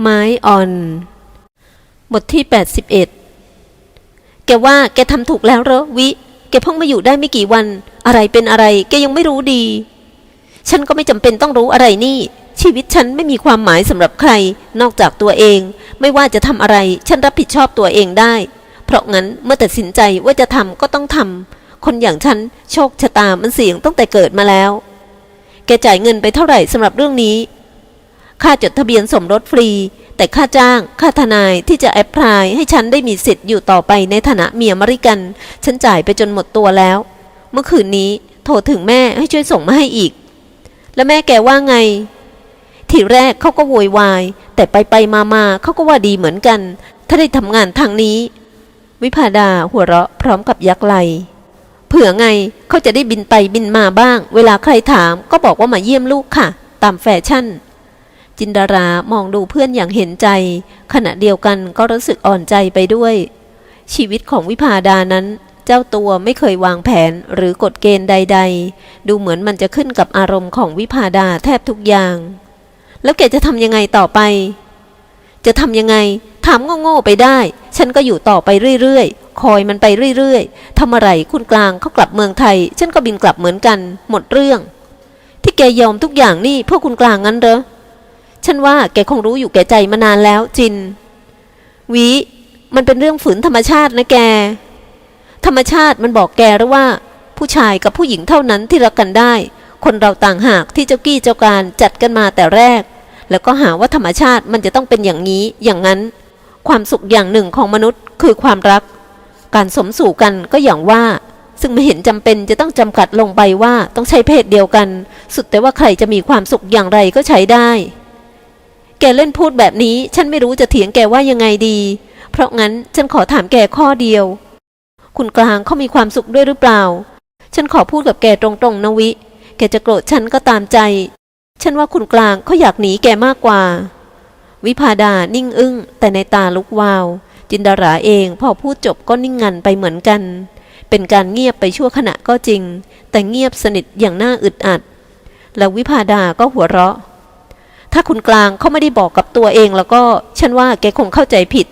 ไม้อ่อน บทที่ 81 แกว่าแกทำถูกแล้วเหรอวิ แกเพิ่งมาอยู่ได้ไม่กี่วัน อะไรเป็นอะไร แกยังไม่รู้ดี ฉันก็ไม่จำเป็นต้องรู้อะไรนี่ ชีวิตฉันไม่มีความหมายสำหรับใคร นอกจากตัวเอง ไม่ว่าจะทำอะไร ฉันรับผิดชอบตัวเองได้ เพราะงั้นเมื่อตัดสินใจว่าจะทำก็ต้องทำคนอย่างฉันโชคชะตามันเสี่ยงตั้งแต่เกิดมาแล้ว แกจ่ายเงินไปเท่าไหร่สำหรับเรื่องนี้ ค่าจดทะเบียนสมรสฟรี แต่ค่าจ้าง ค่าทนายที่จะแอพพลายให้ฉันได้มีสิทธิ์อยู่ต่อไปในฐานะเมียมริกัน ฉันจ่ายไปจนหมดตัวแล้ว เมื่อคืนนี้โทรถึงแม่ให้ช่วยส่งมาให้อีก แล้วแม่แกว่าไง ทีแรกเขาก็โวยวาย แต่ไปไปมามาเขาก็ว่าดีเหมือนกัน ถ้าได้ทำงานทางนี้ วิพาดาหัวเราะพร้อมกับยักไหลเผื่อไงเขาจะได้บินไปบินมาบ้าง เวลาใครถามก็บอกว่ามาเยี่ยมลูกค่ะ ตามแฟชั่น จินดารามองดูเพื่อนอย่างเห็นใจ ขณะเดียวกันก็รู้สึกอ่อนใจไปด้วย ชีวิตของวิพาดานั้น เจ้าตัวไม่เคยวางแผนหรือกฎเกณฑ์ใด ๆ ดูเหมือนมันจะขึ้นกับอารมณ์ของวิพาดาแทบทุกอย่าง แล้วแกจะทำยังไงต่อไป จะทำยังไง ถามโง่ๆไปได้ ฉันก็อยู่ต่อไปเรื่อยๆ คอยมันไปเรื่อยๆทำอะไรคุณกลางเขากลับเมืองไทย ฉันก็บินกลับเหมือนกัน หมดเรื่อง ที่แกยอมทุกอย่างนี่เพื่อคุณกลางงั้นเหรอ ฉันว่าแกคงรู้อยู่แก่ใจมานานแล้วจิน วิ มันเป็นเรื่องฝืนธรรมชาตินะแก ธรรมชาติมันบอกแกหรือว่า ผู้ชายกับผู้หญิงเท่านั้นที่รักกันได้ คนเราต่างหากที่เจ้ากี้เจ้าการจัดกันมาแต่แรก แล้วก็หาว่าธรรมชาติมันจะต้องเป็นอย่างนี้อย่างนั้น ความสุขอย่างหนึ่งของมนุษย์คือความรัก การสมสู่กันก็อย่างว่าซึ่งไม่เห็นจำเป็นจะต้องจำกัดลงไปว่าต้องใช้เพศเดียวกัน สุดแต่ว่าใครจะมีความสุขอย่างไรก็ใช้ได้ แกเล่นพูดแบบนี้ฉันไม่รู้จะเถียงแกว่ายังไงดี เพราะงั้นฉันขอถามแกข้อเดียว คุณกลางเขามีความสุขด้วยหรือเปล่า ฉันขอพูดกับแกตรงๆนะวิ แกจะโกรธฉันก็ตามใจ ฉันว่าคุณกลางเขาอยากหนีแกมากกว่า วิพาดานิ่งอึ้ง แต่ในตาลุกวาว จินดาราเองพอพูดจบก็นิ่งงันไปเหมือนกัน เป็นการเงียบไปชั่วขณะก็จริง แต่เงียบสนิทอย่างน่าอึดอัด แล้ววิพาดาก็หัวเราะ ถ้าคุณกลางเขาไม่ได้บอกกับตัวเองแล้วก็ฉันว่าแกคงเข้าใจผิด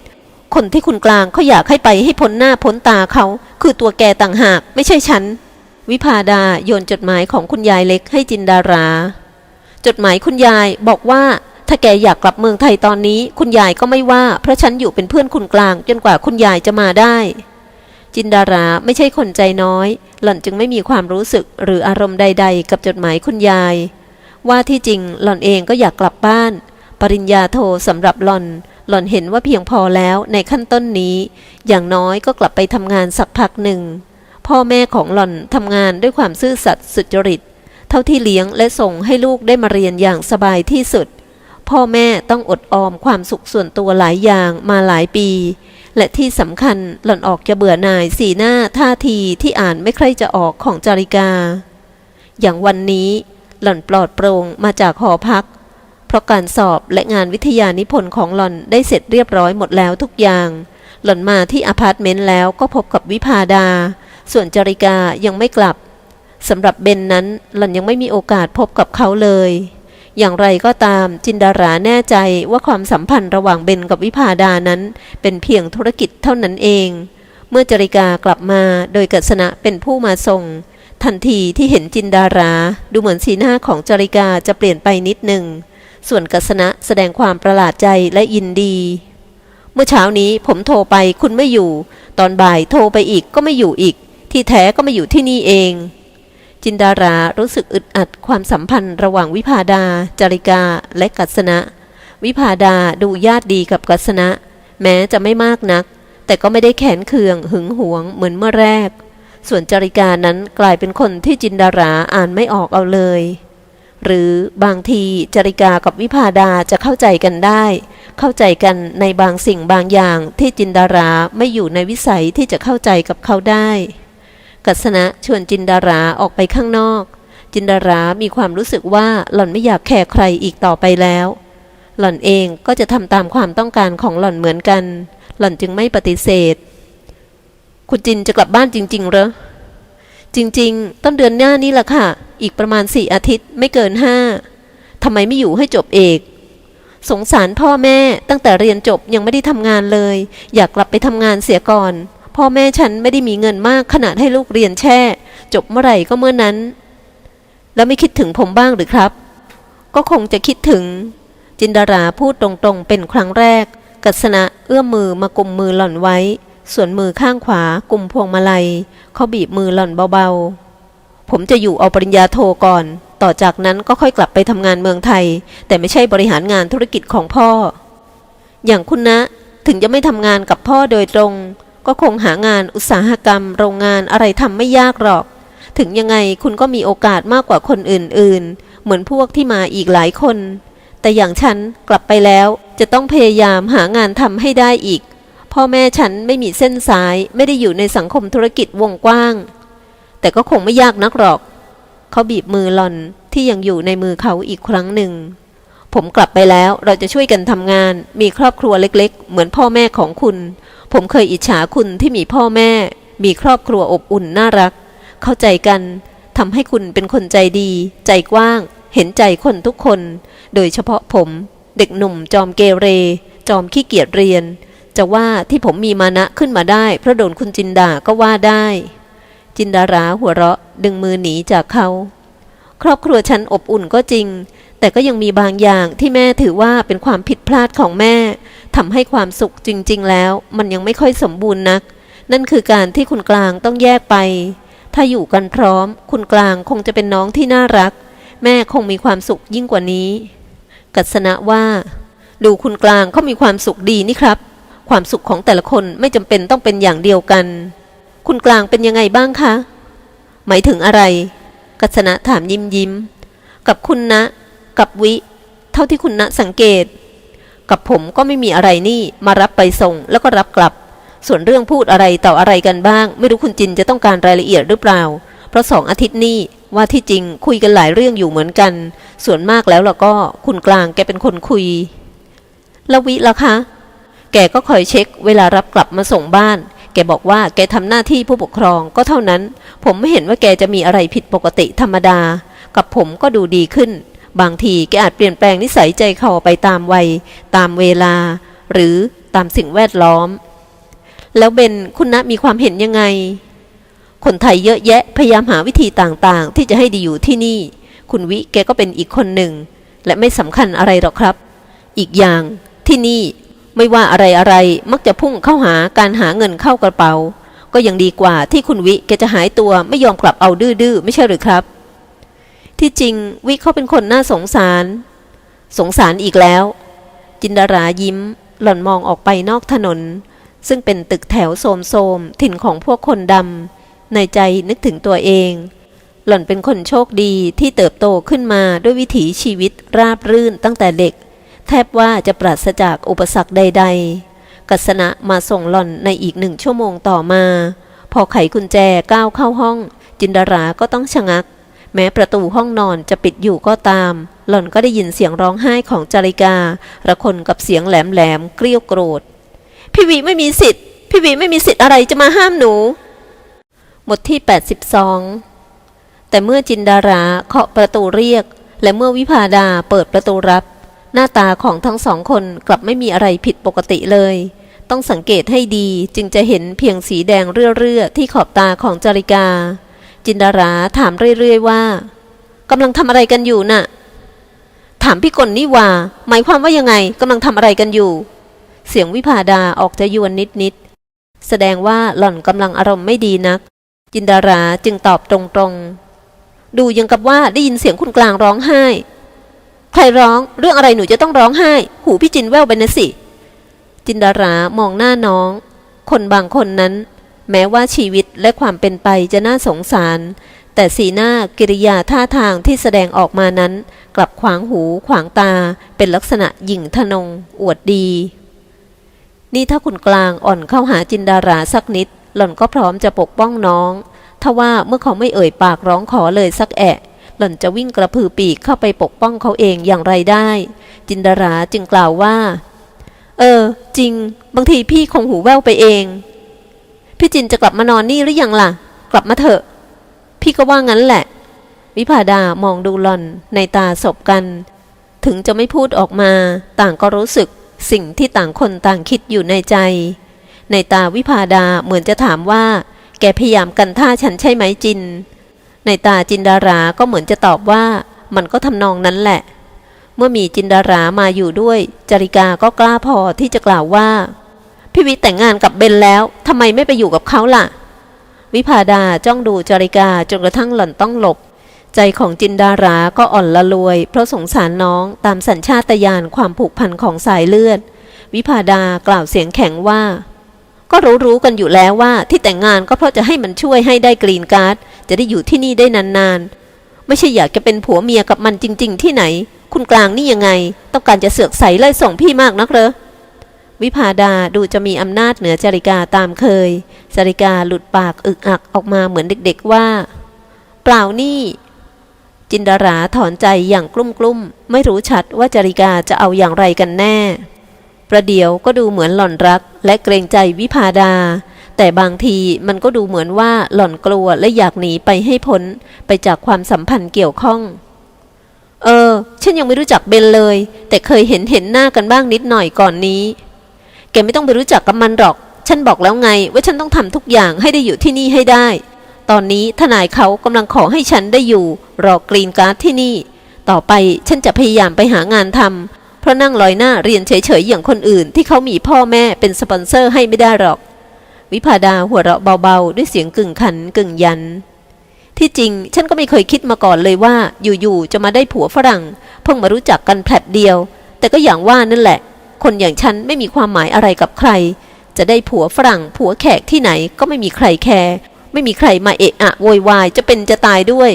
คนที่คุณกลางเขาอยากให้ไปให้พ้นหน้าพ้นตาเขา คือตัวแกต่างหากไม่ใช่ฉัน วิพาดาโยนจดหมายของคุณยายเล็กให้จินดารา จดหมายคุณยายบอกว่าถ้าแกอยากกลับเมืองไทยตอนนี้ คุณยายก็ไม่ว่า เพราะฉันอยู่เป็นเพื่อนคุณกลางจนกว่าคุณยายจะมาได้ จินดาราไม่ใช่คนใจน้อย หล่อนจึงไม่มีความรู้สึกหรืออารมณ์ใด ๆ กับจดหมายคุณยาย ว่าที่จริงหล่อนเองก็อยากกลับบ้าน ปริญญาโทสำหรับหล่อน หล่อนเห็นว่าเพียงพอแล้วในขั้นต้นนี้ อย่างน้อยก็กลับไปทำงานสักพักหนึ่ง พ่อแม่ของหล่อนทำงานด้วยความซื่อสัตย์สุจริต เท่าที่เลี้ยงและส่งให้ลูกได้มาเรียนอย่างสบายที่สุด พ่อแม่ต้องอดออมความสุขส่วนตัวหลายอย่างมาหลายปี และที่สำคัญหล่อนออกจะเบื่อหน่ายสีหน้าท่าทีที่อ่านไม่ใครจะออกของจาริกา อย่างวันนี้ หล่อนปลอดโปร่งมาจากหอพัก เพราะการสอบและงานวิทยานิพนธ์ของหล่อนได้เสร็จเรียบร้อยหมดแล้วทุกอย่าง หล่อนมาที่อพาร์ตเมนต์แล้วก็พบกับวิพาดา ส่วนจริกายังไม่กลับสำหรับเบนนั้นหล่อนยังไม่มีโอกาสพบกับเขาเลย อย่างไรก็ตามจินดาราแน่ใจว่าความสัมพันธ์ระหว่างเบนกับวิพาดานั้น เป็นเพียงธุรกิจเท่านั้นเอง เมื่อจริกากลับมาโดยกัศนะเป็นผู้มาส่ง ทันทีที่เห็นจินดารา ดูเหมือนสีหน้าของจริกาจะเปลี่ยนไปนิดหนึ่ง ส่วนกัศนะแสดงความประหลาดใจและยินดี เมื่อเช้านี้ผมโทรไปคุณไม่อยู่ ตอนบ่ายโทรไปอีกก็ไม่อยู่อีก ที่แท้ก็มาอยู่ที่นี่เอง จินดารารู้สึกอึดอัดความสัมพันธ์ระหว่างวิพาดา จริกาและกัศนะ วิพาดาดูญาติดีกับกัศนะ แม้จะไม่มากนัก แต่ก็ไม่ได้แขนเคืองหึงหวงเหมือนเมื่อแรก ส่วนจริกานั้นกลายเป็นคนที่จินดาราอ่านไม่ออกเอาเลย หรือบางทีจริกากับวิพาดาจะเข้าใจกันได้ เข้าใจกันในบางสิ่งบางอย่างที่จินดาราไม่อยู่ในวิสัยที่จะเข้าใจกับเขาได้ กัศนะชวนจินดาราออกไปข้างนอก จินดารามีความรู้สึกว่าหล่อนไม่อยากแคร์ใครอีกต่อไปแล้ว หล่อนเองก็จะทำตามความต้องการของหล่อนเหมือนกัน หล่อนจึงไม่ปฏิเสธ คุณจินจะกลับบ้านจริง ๆ เหรอ จริง ๆ ต้นเดือนหน้านี่แหละค่ะ อีกประมาณสี่อาทิตย์ไม่เกินห้าทำไมไม่อยู่ให้จบเอก สงสารพ่อแม่ตั้งแต่เรียนจบยังไม่ได้ทำงานเลย อยากกลับไปทำงานเสียก่อน พ่อแม่ฉันไม่ได้มีเงินมากขนาดให้ลูกเรียนแช่ จบเมื่อไหร่ก็เมื่อนั้น แล้วไม่คิดถึงผมบ้างหรือครับ ก็คงจะคิดถึง จินดาราพูดตรงๆ เป็นครั้งแรก กัสนะเอื้อมมือมากุมมือหล่อนไว้ ส่วนมือข้างขวากุมพวงมาลัย เขาบีบมือหล่อนเบาๆ ผมจะอยู่เอาปริญญาโทก่อน ต่อจากนั้นก็ค่อยกลับไปทำงานเมืองไทย แต่ไม่ใช่บริหารงานธุรกิจของพ่อ อย่างคุณนะ ถึงจะไม่ทำงานกับพ่อโดยตรง ก็คงหางานอุตสาหกรรม โรงงานอะไรทำไม่ยากหรอก ถึงยังไงคุณก็มีโอกาสมากกว่าคนอื่นๆ เหมือนพวกที่มาอีกหลายคน แต่อย่างฉันกลับไปแล้วจะต้องพยายามหางานทำให้ได้อีก พ่อแม่ฉันไม่มีเส้นสายไม่ได้อยู่ในสังคมธุรกิจวงกว้าง แต่ก็คงไม่ยากนักหรอก เขาบีบมือหล่อนที่ยังอยู่ในมือเขาอีกครั้งหนึ่ง ผมกลับไปแล้วเราจะช่วยกันทำงาน มีครอบครัวเล็กๆ เหมือนพ่อแม่ของคุณ ผมเคยอิจฉาคุณที่มีพ่อแม่ มีครอบครัวอบอุ่นน่ารัก เข้าใจกันทำให้คุณเป็นคนใจดี ใจกว้าง เห็นใจคนทุกคน โดยเฉพาะผม เด็กหนุ่มจอมเกเร จอมขี้เกียจเรียน จะว่าที่ผมมีมานะขึ้นมาได้เพราะโดนคุณจินดาก็ว่าได้ จินดาราหัวเราะดึงมือหนีจากเขา ครอบครัวฉันอบอุ่นก็จริง แต่ก็ยังมีบางอย่างที่แม่ถือว่าเป็นความผิดพลาดของแม่ทำให้ความสุขจริง ๆ แล้ว มันยังไม่ค่อยสมบูรณ์นัก นั่นคือการที่คุณกลางต้องแยกไป ถ้าอยู่กันพร้อม คุณกลางคงจะเป็นน้องที่น่ารัก แม่คงมีความสุขยิ่งกว่านี้ กัสนะว่า ดูคุณกลางเขามีความสุขดีนี่ครับ ความสุขของแต่ละคนไม่จำเป็นต้องเป็นอย่างเดียวกัน คุณกลางเป็นยังไงบ้างคะ หมายถึงอะไร กัสนะถามยิ้มยิ้ม กับคุณนะ กับวิ เท่าที่คุณนะสังเกต กับผมก็ไม่มีอะไรนี่ มารับไปส่งแล้วก็รับกลับ ส่วนเรื่องพูดอะไรต่ออะไรกันบ้าง ไม่รู้คุณจินจะต้องการรายละเอียดหรือเปล่า เพราะสองอาทิตย์นี้ว่าที่จริงคุยกันหลายเรื่องอยู่เหมือนกัน ส่วนมากแล้วล่ะก็คุณกลางแกเป็นคนคุยแล้ววิล่ะคะ แกก็คอยเช็คเวลารับกลับมาส่งบ้าน แกบอกว่าแกทำหน้าที่ผู้ปกครองก็เท่านั้น ผมไม่เห็นว่าแกจะมีอะไรผิดปกติธรรมดา กับผมก็ดูดีขึ้น บางทีแกอาจเปลี่ยนแปลงนิสัยใจคอไปตามวัย ตามเวลา หรือตามสิ่งแวดล้อม แล้วเบนคุณนะมีความเห็นยังไง คนไทยเยอะแยะพยายามหาวิธีต่างๆ ที่จะให้ดีอยู่ที่นี่ คุณวิแกก็เป็นอีกคนหนึ่ง และไม่สำคัญอะไรหรอกครับ อีกอย่างที่นี่ ไม่ว่าอะไรอะไรๆมักจะพุ่งเข้าหาการหาเงินเข้ากระเป๋า ก็ยังดีกว่าที่คุณวิแกจะหายตัวไม่ยอมกลับเอาดื้อๆไม่ใช่หรือครับ ที่จริงวิเขาเป็นคนน่าสงสาร สงสารอีกแล้ว จินดารายิ้ม หล่อนมองออกไปนอกถนน ซึ่งเป็นตึกแถวโสมโสมๆถิ่นของพวกคนดำในใจนึกถึงตัวเอง หล่อนเป็นคนโชคดีที่เติบโตขึ้นมาด้วยวิถีชีวิตราบรื่นตั้งแต่เด็ก แทบว่าจะปราศจากอุปสรรคใด ๆ กัสนะมาส่งหล่อนในอีกหนึ่งชั่วโมงต่อมา พอไขกุญแจก้าวเข้าห้อง จินดาราก็ต้องชะงัก แม้ประตูห้องนอนจะปิดอยู่ก็ตาม หล่อนก็ได้ยินเสียงร้องไห้ของจาริการะคนกับเสียงแหลมๆเกรี้ยวโกรธ พี่วีไม่มีสิทธิ์ พี่วีไม่มีสิทธิ์อะไรจะมาห้ามหนูหมดที่ 82 แต่เมื่อจินดาราเคาะประตูเรียก และเมื่อวิพาดาเปิดประตูรับ หน้าตาของทั้งสองคนกลับไม่มีอะไรผิดปกติเลย ต้องสังเกตให้ดีจึงจะเห็นเพียงสีแดงเรื่อๆที่ขอบตาของจริกา จินดาราถามเรื่อยๆว่ากำลังทำอะไรกันอยู่น่ะ ถามพี่กลนี่ว่า หมายความว่ายังไงกำลังทำอะไรกันอยู่ เสียงวิพาดาออกจะยวนนิดๆแสดงว่าหล่อนกำลังอารมณ์ไม่ดีนัก จินดาราจึงตอบตรงๆ ดูยังกับว่าได้ยินเสียงคุณกลางร้องไห้ ใครร้องเรื่องอะไรหนูจะต้องร้องไห้ หูพี่จินแววไปนะสิ จินดารามองหน้าน้อง คนบางคนนั้น แม้ว่าชีวิตและความเป็นไปจะน่าสงสาร แต่สีหน้ากิริยาท่าทางที่แสดงออกมานั้น กลับขวางหูขวางตา เป็นลักษณะหยิ่งทะนง อวดดี นี่ถ้าคุณกลางอ่อนเข้าหาจินดาราสักนิด หล่อนก็พร้อมจะปกป้องน้องทว่าเมื่อเขาไม่เอ่ยปากร้องขอเลยสักแอะ หล่อนจะวิ่งกระพือปีกเข้าไปปกป้องเขาเองอย่างไรได้ จินดาราจึงกล่าวว่า เออ จริง บางทีพี่คงหูแว่วไปเอง พี่จินจะกลับมานอนนี่หรือยังล่ะ กลับมาเถอะ พี่ก็ว่างั้นแหละ วิพาดามองดูหล่อนในตาสบกัน ถึงจะไม่พูดออกมา ต่างก็รู้สึกสิ่งที่ต่างคนต่างคิดอยู่ในใจ ในตาวิพาดาเหมือนจะถามว่า แกพยายามกันท่าฉันใช่ไหมจิน ในตาจินดาราก็เหมือนจะตอบว่า มันก็ทำนองนั้นแหละ เมื่อมีจินดารามาอยู่ด้วย จริกาก็กล้าพอที่จะกล่าวว่า พี่วิแต่งงานกับเบนแล้วทำไมไม่ไปอยู่กับเขาล่ะ วิพาดาจ้องดูจริกาจนกระทั่งหล่อนต้องหลบ ใจของจินดาราก็อ่อนละลวย เพราะสงสารน้องตามสัญชาตญาณความผูกพันของสายเลือด วิพาดากล่าวเสียงแข็งว่าก็รู้ๆกันอยู่แล้วว่าที่แต่งงานก็เพราะจะให้มันช่วยให้ได้กรีนการ์ด จะได้อยู่ที่นี่ได้นานๆ ไม่ใช่อยากจะเป็นผัวเมียกับมันจริง ๆ ที่ไหน คุณกลางนี่ยังไง ต้องการจะเสือกใสไล่ส่งพี่มากนักเหรอวิพาดาดูจะมีอำนาจเหนือจริกาตามเคยจริกาหลุดปากอึกอักออกมาเหมือนเด็กๆว่า เปล่านี่ จินดาราถอนใจอย่างกลุ้มๆ ไม่รู้ชัดว่าจริกาจะเอาอย่างไรกันแน่ ประเดี๋ยวก็ดูเหมือนหล่อนรักและเกรงใจวิพาดา แต่บางทีมันก็ดูเหมือนว่าหล่อนกลัวและอยากหนีไปให้พ้น ไปจากความสัมพันธ์เกี่ยวข้อง เออ ฉันยังไม่รู้จักเบนเลย แต่เคยเห็นเห็นหน้ากันบ้างนิดหน่อยก่อนนี้ แกไม่ต้องไปรู้จักกับมันหรอก ฉันบอกแล้วไง ว่าฉันต้องทำทุกอย่างให้ได้อยู่ที่นี่ให้ได้ ตอนนี้ทนายเขากำลังขอให้ฉันได้อยู่ รอกรีนการ์ดที่นี่ ต่อไปฉันจะพยายามไปหางานทำเพราะนั่งลอยหน้าเรียนเฉยๆอย่างคนอื่นที่เขามีพ่อแม่เป็นสปอนเซอร์ให้ไม่ได้หรอก วิพาดาหัวเราะเบาๆ ด้วยเสียงกึ่งขันกึ่งยัน ที่จริงฉันก็ไม่เคยคิดมาก่อนเลยว่า อยู่ๆจะมาได้ผัวฝรั่ง เพิ่งมารู้จักกันแผลดเดียว แต่ก็อย่างว่านั่นแหละ คนอย่างฉันไม่มีความหมายอะไรกับใคร จะได้ผัวฝรั่ง ผัวแขกที่ไหนก็ไม่มีใครแคร์ไม่มีใครมาเอะอะโวยวายจะเป็นจะตายด้วย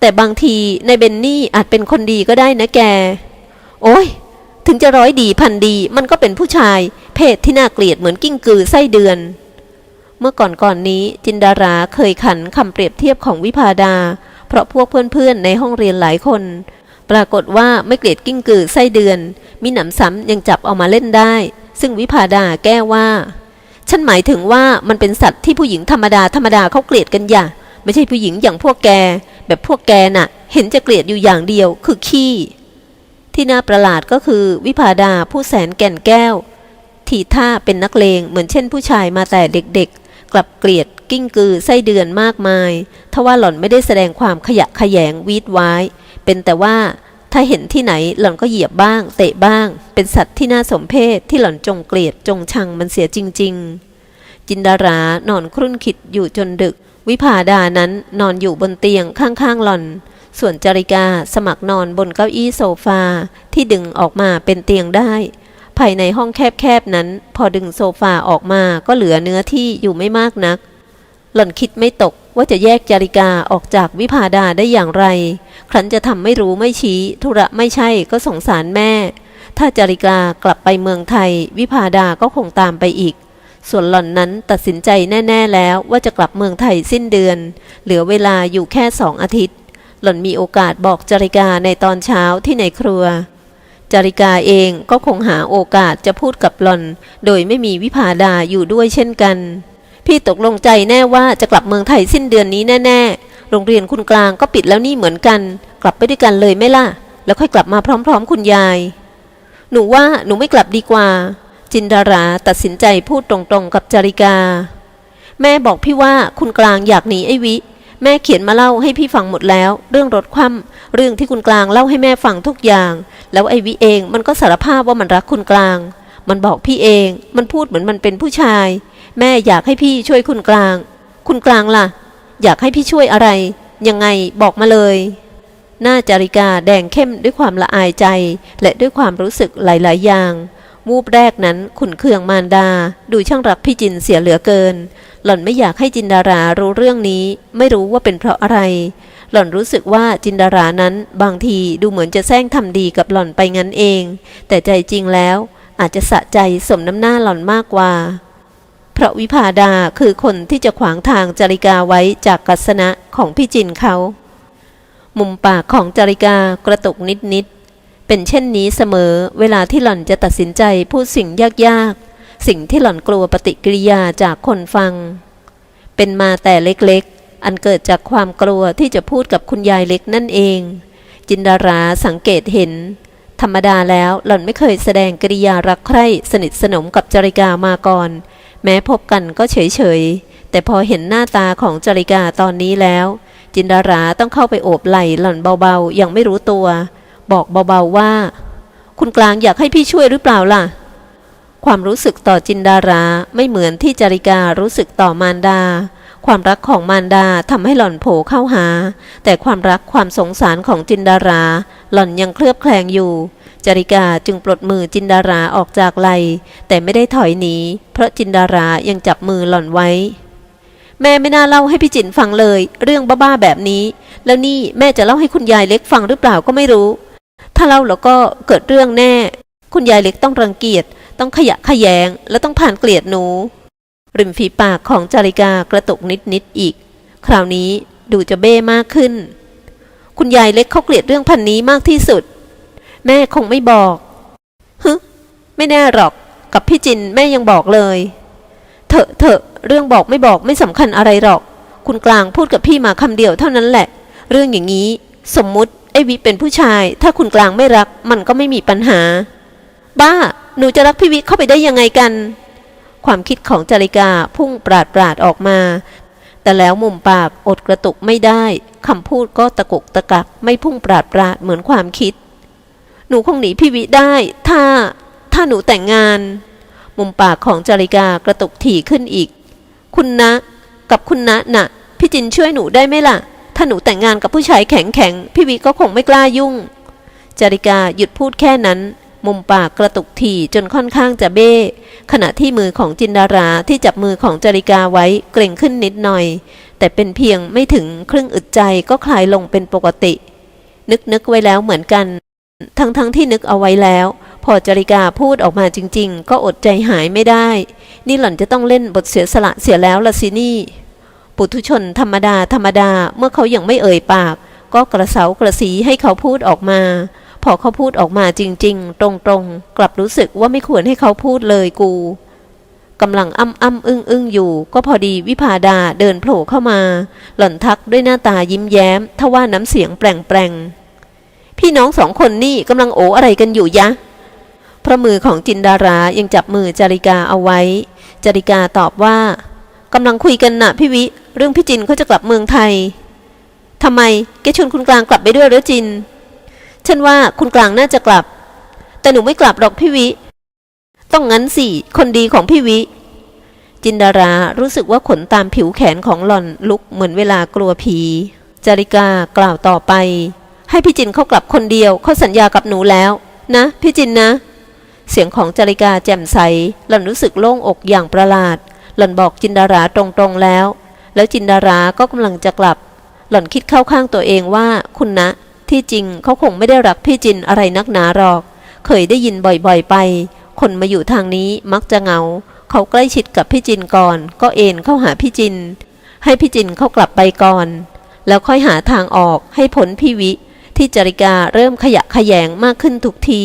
แต่บางทีในเบนนี่อาจเป็นคนดีก็ได้นะแก โอ้ยถึงจะร้อยดีพันดีมันก็เป็นผู้ชาย เพศที่น่าเกลียดเหมือนกิ้งกือไส้เดือน เมื่อก่อนก่อนนี้จินดาราเคยขันคำเปรียบเทียบของวิพาดา เพราะพวกเพื่อนๆในห้องเรียนหลายคน ปรากฏว่าไม่เกลียดกิ้งกือไส้เดือน มีหนำซ้ำยังจับเอามาเล่นได้ ซึ่งวิพาดาแก้ว่า ฉันหมายถึงว่ามันเป็นสัตว์ที่ผู้หญิงธรรมดาธรรมดาเขาเกลียดกันอย่าไม่ใช่ผู้หญิงอย่างพวกแก แบบพวกแกน่ะ เห็นจะเกลียดอยู่อย่างเดียวคือขี้ที่น่าประหลาดก็คือวิพาดาผู้แสนแก่นแก้ว ทีท่าเป็นนักเลงเหมือนเช่นผู้ชายมาแต่เด็กๆ กลับเกลียดกิ้งกือไส้เดือนมากมายทว่าหล่อนไม่ได้แสดงความขยะแขยงวีดไว้เป็นแต่ว่าถ้าเห็นที่ไหนหล่อนก็เหยียบบ้าง เตะบ้าง เป็นสัตว์ที่น่าสมเพชที่หล่อนจงเกลียดจงชังมันเสียจริง ๆ จินดารานอนครุ่นคิดอยู่จนดึก วิภาดานั้นนอนอยู่บนเตียงข้างๆหล่อน ส่วนจริกาสมัครนอนบนเก้าอี้โซฟาที่ดึงออกมาเป็นเตียงได้ ภายในห้องแคบๆนั้น พอดึงโซฟาออกมาก็เหลือเนื้อที่อยู่ไม่มากนัก หล่อนคิดไม่ตกว่าจะแยกจาริกาออกจากวิภาดาได้อย่างไร ครั้นจะทำไม่รู้ไม่ชี้ ธุระไม่ใช่ก็สงสารแม่ ถ้าจาริกากลับไปเมืองไทย วิภาดาก็คงตามไปอีก ส่วนหล่อนนั้นตัดสินใจแน่ ๆ แล้วว่าจะกลับเมืองไทยสิ้นเดือน เหลือเวลาอยู่แค่สองอาทิตย์ หล่อนมีโอกาสบอกจาริกาในตอนเช้าที่ในครัว จริกาเองก็คงหาโอกาสจะพูดกับหล่อน โดยไม่มีวิภาดาอยู่ด้วยเช่นกัน พี่ตกลงใจแน่ว่าจะกลับเมืองไทยสิ้นเดือนนี้แน่ๆ โรงเรียนคุณกลางก็ปิดแล้วนี่เหมือนกัน กลับไปด้วยกันเลยไหมล่ะ แล้วค่อยกลับมาพร้อมๆ คุณยาย หนูว่าหนูไม่กลับดีกว่า จินดาราตัดสินใจพูดตรงๆกับจริกา แม่บอกพี่ว่าคุณกลางอยากหนีไอ้วิ แม่เขียนมาเล่าให้พี่ฟังหมดแล้ว เรื่องรถคว่ำเรื่องที่คุณกลางเล่าให้แม่ฟังทุกอย่าง แล้วไอวิเองมันก็สารภาพว่ามันรักคุณกลาง มันบอกพี่เอง มันพูดเหมือนมันเป็นผู้ชาย แม่อยากให้พี่ช่วยคุณกลาง คุณกลางล่ะ อยากให้พี่ช่วยอะไร ยังไงบอกมาเลยหน้าจาริกาแดงเข้มด้วยความละอายใจ และด้วยความรู้สึกหลาย ๆ อย่าง มูบแรกนั้นขุนเคืองมารดา ดูช่างรักพี่จินเสียเหลือเกิน หล่อนไม่อยากให้จินดารารู้เรื่องนี้ ไม่รู้ว่าเป็นเพราะอะไร หล่อนรู้สึกว่าจินดารานั้นบางทีดูเหมือนจะแซงทำดีกับหล่อนไปงั้นเอง แต่ใจจริงแล้วอาจจะสะใจสมน้ำหน้าหล่อนมากกว่า เพราะวิพาดาคือคนที่จะขวางทางจริกาไว้จากกัศนะของพี่จินเขา มุมปากของจริกากระตุกนิดๆ เป็นเช่นนี้เสมอ เวลาที่หล่อนจะตัดสินใจพูดสิ่งยากๆ สิ่งที่หล่อนกลัวปฏิกิริยาจากคนฟัง เป็นมาแต่เล็กๆ อันเกิดจากความกลัวที่จะพูดกับคุณยายเล็กนั่นเอง จินดาราสังเกตเห็น ธรรมดาแล้วหล่อนไม่เคยแสดงกริยารักใคร่สนิทสนมกับจริกามาก่อน แม้พบกันก็เฉยเฉยๆ แต่พอเห็นหน้าตาของจริกาตอนนี้แล้วจินดาราต้องเข้าไปโอบไหล่หล่อนเบาๆ ยังไม่รู้ตัว บอกเบาๆว่า คุณกลางอยากให้พี่ช่วยหรือเปล่าล่ะ ความรู้สึกต่อจินดาราไม่เหมือนที่จริการู้สึกต่อมารดา ความรักของมารดาทำให้หล่อนโผเข้าหา แต่ความรักความสงสารของจินดารา หล่อนยังเคลือบแคลงอยู่จริกาจึงปลดมือจินดาราออกจากไหลแต่ไม่ได้ถอยหนีเพราะจินดารายังจับมือหล่อนไว้ แม่ไม่น่าเล่าให้พี่จินฟังเลย เรื่องบ้าๆแบบนี้ แล้วนี่แม่จะเล่าให้คุณยายเล็กฟังหรือเปล่าก็ไม่รู้ ถ้าเล่าแล้วก็เกิดเรื่องแน่ คุณยายเล็กต้องรังเกียจ ต้องขยะขยง และต้องผ่านเกลียดหนู ริมฝีปากของจาริกากระตุกนิดๆอีก คราวนี้ดูจะเบ้มากขึ้น คุณยายเล็กเขาเกลียดเรื่องพันนี้มากที่สุด แม่คงไม่บอกฮึไม่แน่หรอก กับพี่จินแม่ยังบอกเลย เถอะเถอะเรื่องบอกไม่บอกไม่สำคัญอะไรหรอก คุณกลางพูดกับพี่มาคำเดียวเท่านั้นแหละ เรื่องอย่างนี้ สมมุติ ไอ้วิเป็นผู้ชาย ถ้าคุณกลางไม่รัก มันก็ไม่มีปัญหา บ้า หนูจะรักพี่วิเข้าไปได้ยังไงกัน ความคิดของจาริกาพุ่งปราดปราดออกมา แต่แล้วมุมปากอดกระตุกไม่ได้คำพูดก็ตะกุกตะกักไม่พุ่งปราดปราดเหมือนความคิด หนูคงหนีพี่วิได้ ถ้า ถ้าหนูแต่งงาน มุมปากของจาริกากระตุกถี่ขึ้นอีก คุณนะ กับคุณนะน่ะพี่จินช่วยหนูได้ไหมล่ะ ถ้าหนูแต่งงานกับผู้ชายแข็งแข็งพี่วิก็คงไม่กล้ายุ่ง จาริกาหยุดพูดแค่นั้น มุมปากกระตุกถี่จนค่อนข้างจะเบ้ ขณะที่มือของจินดาราที่จับมือของจาริกาไว้เกร็งขึ้นนิดหน่อย แต่เป็นเพียงไม่ถึงครึ่งอึดใจก็คลายลงเป็นปกติ นึกนึกไว้แล้วเหมือนกัน ทั้งทั้งที่นึกเอาไว้แล้ว พอจริกาพูดออกมาจริง ๆ ก็อดใจหายไม่ได้ นี่หล่อนจะต้องเล่นบทเสียสละเสียแล้วละสินี่ ปุถุชนธรรมดาธรรมดาเมื่อเขายังไม่เอ่ยปาก ก็กระเซากระสีให้เขาพูดออกมา พอเขาพูดออกมาจริง ๆ ตรงๆ กลับรู้สึกว่าไม่ควรให้เขาพูดเลยกูกำลังอ้ำอ้ำอึ้งอึ้งอยู่ ก็พอดีวิพาดาเดินโผล่เข้ามา หล่อนทักด้วยหน้าตายิ้มแย้มทว่าน้ำเสียงแปลงๆพี่น้องสองคนนี่กำลังโออะไรกันอยู่ยะพระมือของจินดารายังจับมือจาริกาเอาไว้ จาริกาตอบว่ากำลังคุยกันนะพี่วิ เรื่องพี่จินเขาจะกลับเมืองไทยทำไมแกชวนคุณกลางกลับไปด้วยหรือจิน ฉันว่าคุณกลางน่าจะกลับ แต่หนูไม่กลับหรอกพี่วิ ต้องงั้นสิ คนดีของพี่วิ จินดารารู้สึกว่าขนตามผิวแขนของหล่อนลุกเหมือนเวลากลัวผี จาริกากล่าวต่อไป ให้พี่จินเขากลับคนเดียวเขาสัญญากับหนูแล้ว นะ พี่จินนะ เสียงของจาริกาแจ่มใส หล่อนรู้สึกโล่งอกอย่างประหลาด หล่อนบอกจินดาราตรงๆแล้ว แล้วจินดาราก็กำลังจะกลับ หล่อนคิดเข้าข้างตัวเองว่าคุณนะ ที่จริงเขาคงไม่ได้รักพี่จินอะไรนักหนาหรอก เคยได้ยินบ่อยๆไป คนมาอยู่ทางนี้มักจะเหงา เขาใกล้ชิดกับพี่จินก่อน ก็เอ็นเข้าหาพี่จิน ให้พี่จินเขากลับไปก่อน แล้วค่อยหาทางออกให้พ้นพี่วิ ที่จริกาเริ่มขยะแขยงมากขึ้นทุกที